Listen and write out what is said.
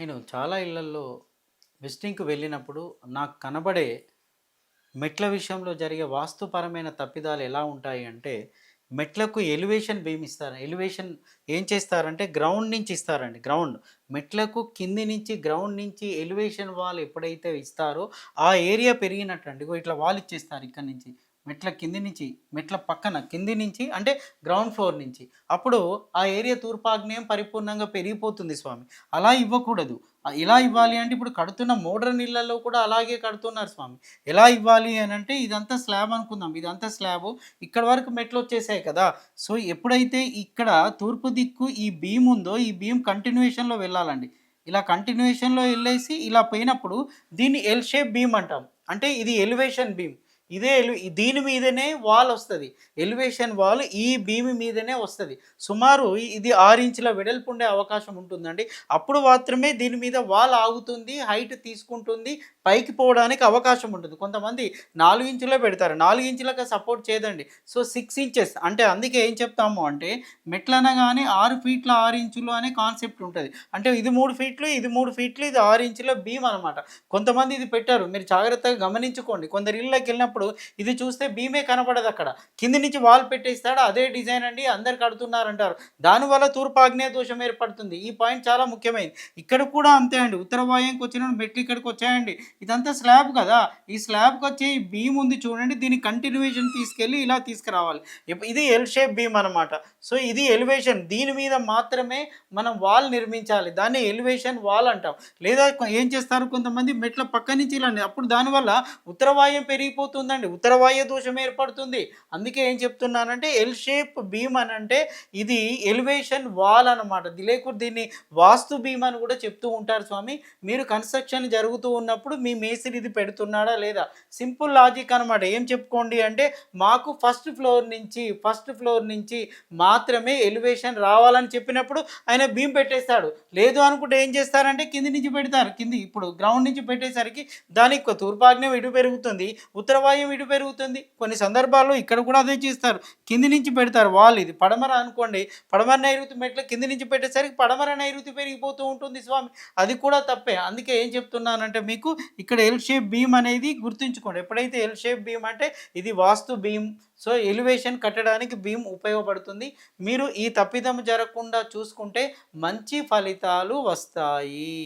నేను చాలా ఇళ్ళల్లో విజిటింగ్‌కి వెళ్ళినప్పుడు నాకు కనబడే మెట్ల విషయంలో జరిగే వాస్తుపరమైన తప్పిదాలు ఎలా ఉంటాయి అంటే, మెట్లకు ఎలివేషన్ బీమ్ ఇస్తారు. ఎలివేషన్ ఏం చేస్తారంటే గ్రౌండ్ నుంచి ఇస్తారండి. గ్రౌండ్. మెట్లకు కింది నుంచి గ్రౌండ్ నుంచి ఎలివేషన్ వాల్ ఎప్పుడైతే ఇస్తారో, ఆ ఏరియా పెరిగినట్టు అండి ఇట్లా వాల్ ఇచ్చేస్తారు ఇక్కడి నుంచి. మెట్ల కింది నుంచి, మెట్ల పక్కన కింది నుంచి అంటే గ్రౌండ్ ఫ్లోర్ నుంచి. అప్పుడు ఆ ఏరియా తూర్పాగ్నేయం పరిపూర్ణంగా పెరిగిపోతుంది స్వామి. అలా ఇవ్వకూడదు. ఇలా ఇవ్వాలి అంటే ఇప్పుడు కడుతున్న మోడ్రన్ ఇళ్ళలో కూడా అలాగే కడుతున్నారు స్వామి. ఎలా ఇవ్వాలి అని అంటే ఇదంతా స్లాబ్ అనుకుందాం. ఇదంతా స్లాబ్ ఇక్కడ వరకు మెట్లు వచ్చేసాయి కదా! సో, ఎప్పుడైతే ఇక్కడ తూర్పు దిక్కు ఈ భీమ్ ఉందో, ఈ భీమ్ కంటిన్యూషన్లో వెళ్ళాలండి. ఇలా కంటిన్యూషన్లో వెళ్ళేసి ఇలా పోయినప్పుడు దీన్ని ఎల్ షేప్ భీమ్ అంటాం. అంటే ఇది ఎలివేషన్ భీమ్ ఇదే ఎలి దీని మీదనే వాల్ వస్తుంది ఎలివేషన్ వాల్ ఈ భీమి మీదనే వస్తుంది సుమారు ఇది ఆరు ఇంచుల వెడల్పు ఉండే అవకాశం ఉంటుందండి. అప్పుడు మాత్రమే దీని మీద వాల్ ఆగుతుంది. హైట్ తీసుకుంటుంది. పైకి పోవడానికి అవకాశం ఉంటుంది. కొంతమంది నాలుగు ఇంచులే పెడతారు. నాలుగు ఇంచులకు సపోర్ట్ చేయదండి. సో, సిక్స్ ఇంచెస్ అంటే అందుకే ఏం చెప్తాము అంటే మెట్లు అనగానే 6 ఫీట్ల ఆరు ఇంచులు అనే కాన్సెప్ట్ ఉంటుంది అంటే ఇది మూడు ఫీట్లు, ఇది మూడు ఫీట్లు, ఇది ఆరు ఇంచుల భీమ్ అనమాట. కొంతమంది ఇది పెట్టారు. మీరు జాగ్రత్తగా గమనించుకోండి. కొందరి ఇళ్ళకెళ్ళినప్పుడు ఇది చూస్తే భీమే కనపడదు అక్కడ కింది నుంచి వాల్ పెట్టేస్తాడు. అదే డిజైన్ అండి అందరు కడుతున్నారంటారు. దానివల్ల తూర్పు ఆగ్నేయ దోషం ఏర్పడుతుంది. ఈ పాయింట్ చాలా ముఖ్యమైనది. ఇక్కడ కూడా అంతే అండి. ఉత్తర వాయువ్యంకి వచ్చిన మెట్లు ఇక్కడికి వచ్చాయండి. ఇదంతా స్లాబ్ కదా! ఈ స్లాబ్‌కొచ్చే వచ్చి భీమ్ ఉంది చూడండి. దీని కంటిన్యూషన్ తీసుకెళ్ళి ఇలా తీసుకురావాలి. ఇది ఎల్ షేప్ భీమ్ అనమాట. సో, ఇది ఎలివేషన్. దీని మీద మాత్రమే మనం వాల్ నిర్మించాలి. దాన్ని ఎలివేషన్ వాల్ అంటాం. లేదా ఏం చేస్తారు కొంతమంది మెట్ల పక్క నుంచి ఇలా అప్పుడు దానివల్ల ఉత్తర పెరిగిపోతుంది పెరిగిపోతుందండి. ఉత్తర దోషం ఏర్పడుతుంది. అందుకే ఏం చెప్తున్నానంటే ఎల్ షేప్ బీమ్ అంటే ఇది ఎలివేషన్ వాల్ అనమాట. ది దీన్ని వాస్తు బీమ్ అని కూడా చెప్తూ ఉంటారు స్వామి. మీరు కన్‌స్ట్రక్షన్ జరుగుతూ ఉన్నప్పుడు మీ మేస్త్రి ఇది పెడుతున్నాడా లేదా? సింపుల్ లాజిక్ అనమాట. ఏం చెప్పుకోండి అంటే మాకు ఫస్ట్ ఫ్లోర్ నుంచి, ఫస్ట్ ఫ్లోర్ నుంచి మాత్రమే ఎలివేషన్ రావాలని చెప్పినప్పుడు ఆయన బీమ్ పెట్టేస్తాడు. లేదు అనుకుంటే ఏం చేస్తారంటే కింది నుంచి పెడతారు. కింది ఇప్పుడు గ్రౌండ్ నుంచి పెట్టేసరికి దానికి తూర్పాగ్నేయం ఇటు పెరుగుతుంది. ఉత్తర వాయువ్యం ఇటు పెరుగుతుంది. కొన్ని సందర్భాల్లో ఇక్కడ కూడా అదే చేస్తారు. కింది నుంచి పెడతారు వాళ్ళు ఇది. పడమర అనుకోండి. పడమర నైరుతి మెట్ల కింది నుంచి పెట్టేసరికి పడమర నైరుతి పెరిగిపోతూ ఉంటుంది స్వామి. అది కూడా తప్పే. అందుకే ఏం చెప్తున్నానంటే మీకు ఇక్కడ ఎల్ షేప్ బీమ్ అనేది గుర్తుంచుకోండి. ఎప్పుడైతే ఎల్ షేప్ బీమ్ అంటే ఇది వాస్తు బీమ్. సో, ఎలివేషన్ కట్టడానికి భీమ్ ఉపయోగపడుతుంది. మీరు ఈ తప్పిదం జరగకుండా చూసుకుంటే మంచి ఫలితాలు వస్తాయి.